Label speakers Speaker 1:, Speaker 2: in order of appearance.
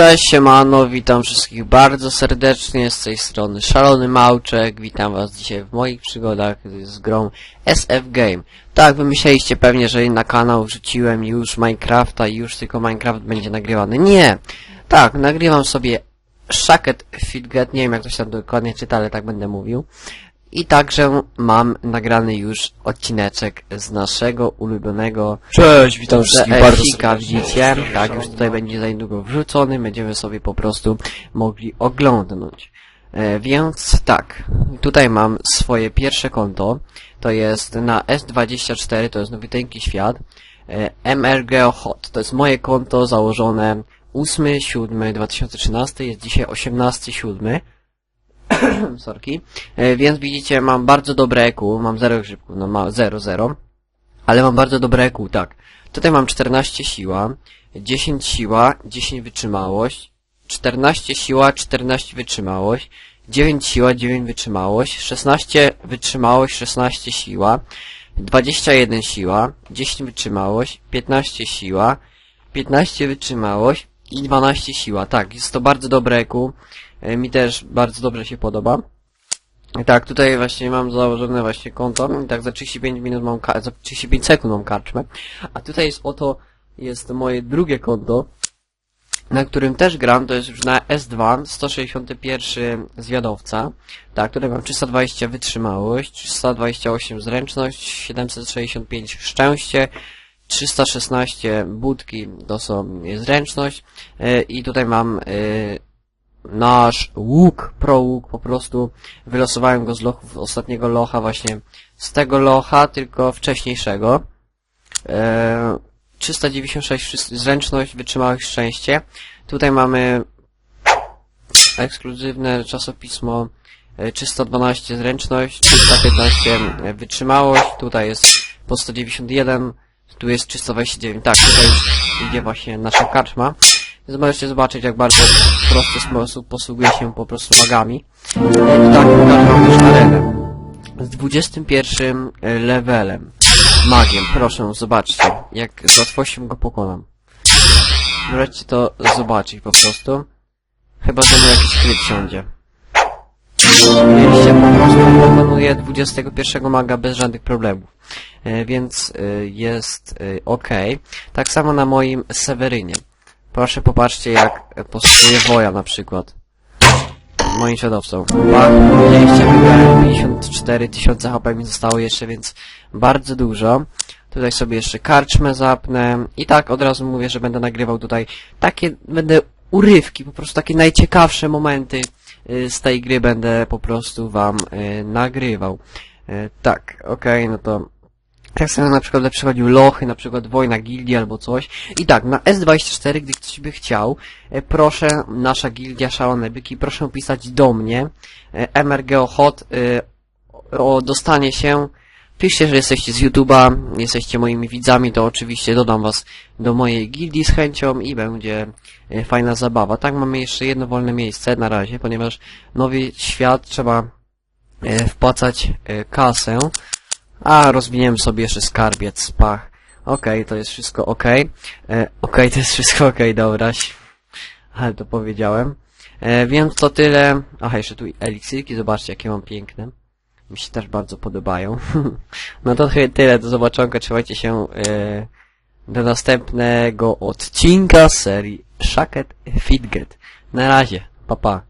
Speaker 1: Cześć, siemano, witam wszystkich bardzo serdecznie, z tej strony Szalony Małczek, witam was dzisiaj w moich przygodach z grą SF Game. Tak, wy myśleliście pewnie, że na kanał wrzuciłem już Minecrafta i już tylko Minecraft będzie nagrywany. Nie! Tak, nagrywam sobie Shacket Fitget, nie wiem jak to się tam dokładnie czyta, ale tak będę mówił. I także mam nagrany już odcineczek z naszego ulubionego
Speaker 2: Cześć, witam wszystkich bardzo serdecznie.
Speaker 1: widzicie? Tak, już tutaj będzie za niedługo wrzucony, będziemy sobie po prostu mogli oglądnąć. E, więc tak, tutaj mam swoje pierwsze konto, to jest na S24, to jest Nowiuteńki Świat, e, MRGO Hot, to jest moje konto założone 8.7.2013, jest dzisiaj 18.7. Sorki. E, więc widzicie, mam bardzo dobre EQ, mam 0 grzybków, no ma 0, 0. Ale mam bardzo dobre EQ, tak. Tutaj mam 14 siła, 10 siła, 10 wytrzymałość, 14 siła, 14 wytrzymałość, 9 siła, 9 wytrzymałość, 16 wytrzymałość, 16 siła, 21 siła, 10 wytrzymałość, 15 siła, 15 wytrzymałość i 12 siła. Tak, jest to bardzo dobre EQ. E, Mi też bardzo dobrze się podoba. Tak, tutaj właśnie mam założone właśnie konto. Tak za 35 minut mam za 35 sekund mam karczmę. A tutaj jest oto jest moje drugie konto, na którym też gram, to jest już na S2, 161 zwiadowca. Tak, tutaj mam 320 wytrzymałość, 328 zręczność, 765 szczęście, 316 budki to są zręczność e, i tutaj mam e, nasz łuk, pro łuk, po prostu wylosowałem go z lochów ostatniego locha, właśnie z tego locha, tylko wcześniejszego. E, 396 wszys- zręczność, wytrzymałość, szczęście. Tutaj mamy ekskluzywne czasopismo e, 312 zręczność, 315 wytrzymałość, tutaj jest po 191, tu jest 329, tak, tutaj idzie właśnie nasza karczma. Więc możecie zobaczyć, jak bardzo w prosty sposób posługuje się po prostu magami. E, tak, pokażę wam też arenę. Z 21 levelem. Magiem, proszę, zobaczcie, jak z łatwością go pokonam. Możecie to zobaczyć po prostu. Chyba, że mu jakiś kryt siądzie. Widzieliście, po prostu pokonuję 21 maga bez żadnych problemów. E, więc e, jest e, ok. Tak samo na moim Sewerynie. Proszę popatrzcie jak e, posługuje Woja na przykład. Moim śladowcą. Widzieliście, wygrałem 54 tysiące HP mi zostało jeszcze, więc bardzo dużo. Tutaj sobie jeszcze karczmę zapnę. I tak od razu mówię, że będę nagrywał tutaj takie, będę urywki, po prostu takie najciekawsze momenty y, z tej gry będę po prostu wam y, nagrywał. Tak, okej, no to tak samo na przykład będę lochy, na przykład wojna gildii albo coś. I tak, na S24, gdy ktoś by chciał, e, proszę, nasza gildia Szalone Byki, proszę pisać do mnie, e, e, o dostanie się. Piszcie, że jesteście z YouTube'a, jesteście moimi widzami, to oczywiście dodam was do mojej gildii z chęcią i będzie e, fajna zabawa. Tak, mamy jeszcze jedno wolne miejsce na razie, ponieważ nowy świat trzeba wpłacać kasę. A, rozwiniemy sobie jeszcze skarbiec, pach. Okej, to jest wszystko okej. E, Okej, to jest wszystko okej, dobra. Ale to powiedziałem. E, więc to tyle. Aha, jeszcze tu eliksirki, zobaczcie jakie mam piękne. Mi się też bardzo podobają. no to tyle, do zobaczonka, trzymajcie się e, do następnego odcinka serii Shacket Fitget. Na razie, pa pa.